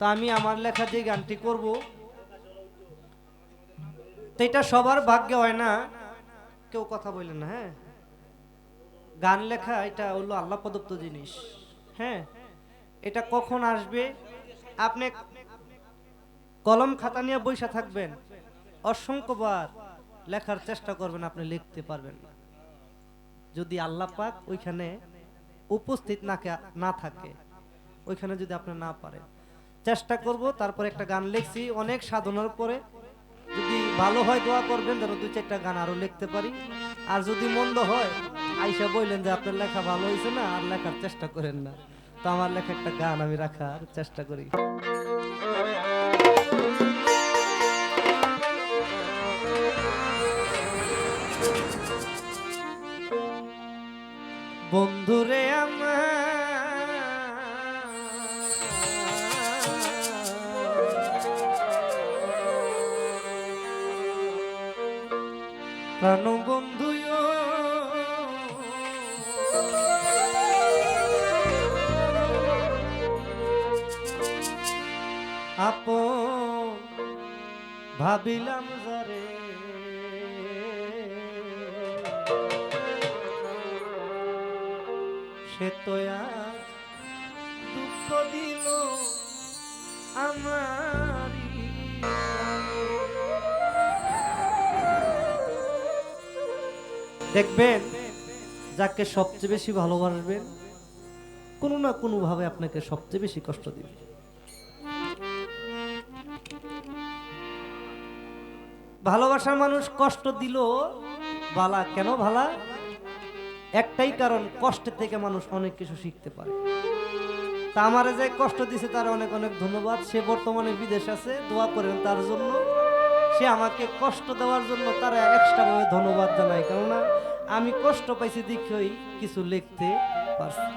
তো আমি আমার লেখা যে গানটি করব এটা সবার ভাগ্যে হয় না। কেউ কথা বললেন না হ্যাঁ? গান লেখা, এটা হলো আল্লাহ প্রদত্ত জিনিস হ্যাঁ? এটা কখন আসবে? আপনি কলম খাতা নিয়ে বৈশা থাকবেন, অসংখ্যবার লেখার চেষ্টা করবেন, আপনি লিখতে পারবেন না। যদি আল্লাহ পাক ওইখানে উপস্থিত না না থাকে, ওইখানে যদি আপনি না পারেন। চেষ্টা করব, তারপর একটা গান লিখছি। অনেক সাধনার পরে যদি ভালো হয় দোয়া করবেন, যেন দুই চারটা গান আরও লিখতে পারি। আর যদি মন্দ হয়, আইসা বললেন যে, আপনার লেখা ভালো হয়েছে না, আর লেখার চেষ্টা করেন না। তো আমার লেখা একটা গান আমি রাখার চেষ্টা করি। আপ, ভাবিলাম যারে। সে তো দুঃখ দিল আমার দেখবেন, যাকে সবচেয়ে বেশি ভালোবাসবেন, কোনো না কোনো ভাবে আপনাকে সবচেয়ে বেশি কষ্ট দিবে। ভালোবাসার মানুষ কষ্ট দিল, বালা কেন ভালা একটাই কারণ কষ্টের থেকে মানুষ অনেক কিছু শিখতে পারে। তা আমারে যে কষ্ট দিছে তার অনেক অনেক ধন্যবাদ। সে বর্তমানে বিদেশ আছে, দোয়া করেন তার জন্য। সে আমাকে কষ্ট দেওয়ার জন্য তারা এক্সট্রা ভাবে ধন্যবাদ জানাই কেননা আমি কষ্ট পাইছি দেখেই কিছু লিখতে পারছি।